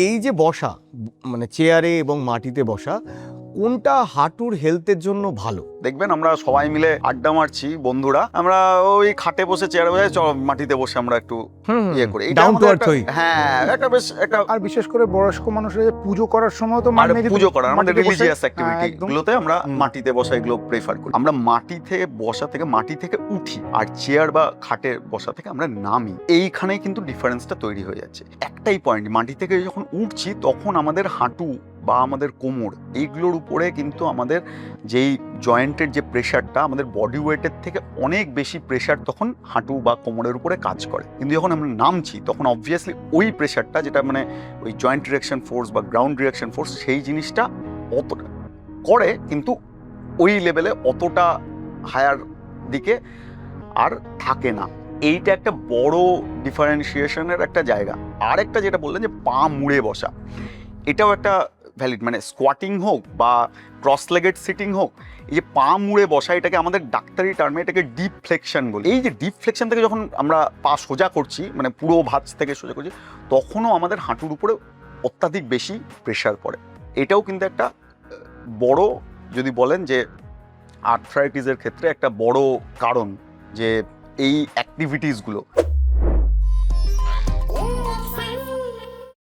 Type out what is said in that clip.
এই যে বসা মানে চেয়ারে এবং মাটিতে বসা কোনটা হাঁটুর হেলথের জন্য ভালো? দেখবেন আমরা সবাই মিলে আড্ডা মারছি বন্ধুরা। আমরা ওই খাটে বসে চেয়ারে বসে মাটিতে বসে আমরা একটু ইয়ে করি। ডাউন টু আর্থ হ্যাঁ একটা বেশ একটা আর বিশেষ করে বয়স্ক মানুষরা যে পুজো করার সময় তো মানে পুজো করার আমাদের রিলিজিয়াস অ্যাক্টিভিটি। গুলোতে আমরা মাটিতে বসা এগুলো প্রেফার করি। আমরা মাটি থেকে বসা থেকে মাটি থেকে উঠি আর চেয়ার বা খাটে বসা থেকে আমরা নামি। এইখানেই কিন্তু ডিফারেন্সটা তৈরি হয়ে যাচ্ছে। একটাই পয়েন্ট মাটি থেকে যখন উঠছি তখন আমাদের হাঁটু বা আমাদের কোমর, এইগুলোর উপরে কিন্তু আমাদের যেই জয়েন্টের যে প্রেশারটা, আমাদের বডি ওয়েটের থেকে অনেক বেশি প্রেশার তখন হাঁটু বা কোমরের উপরে কাজ করে। কিন্তু যখন আমরা নামছি, তখন অবভিয়াসলি ওই প্রেশারটা যেটা মানে ওই জয়েন্ট রিয়াকশন ফোর্স বা গ্রাউন্ড রিয়াকশন ফোর্স, সেই জিনিসটা অতটা করে কিন্তু ওই লেভেলে অতটা হায়ার দিকে আর থাকে না। এইটা একটা বড় ডিফারেন্সিয়েশনের একটা জায়গা। আর একটা যেটা বললেন যে পা মুড়ে বসা, এটাও একটা ভ্যালিড মানে স্কোয়াটিং হোক বা ক্রস লেগেড সিটিং হোক, এই যে পা মুড়ে বসা, এটাকে আমাদের ডাক্তারি টার্মে এটাকে ডিপ ফ্লেকশন বলি। এই যে ডিপ ফ্লেকশন থেকে যখন আমরা পা সোজা করছি মানে পুরো ভাঁজ থেকে সোজা করছি, তখনও আমাদের হাঁটুর উপরে অত্যাধিক বেশি প্রেশার পড়ে। এটাও কিন্তু একটা বড় যদি বলেন যে আর্থ্রাইটিসের ক্ষেত্রে একটা বড় কারণ যে এই অ্যাক্টিভিটিসগুলো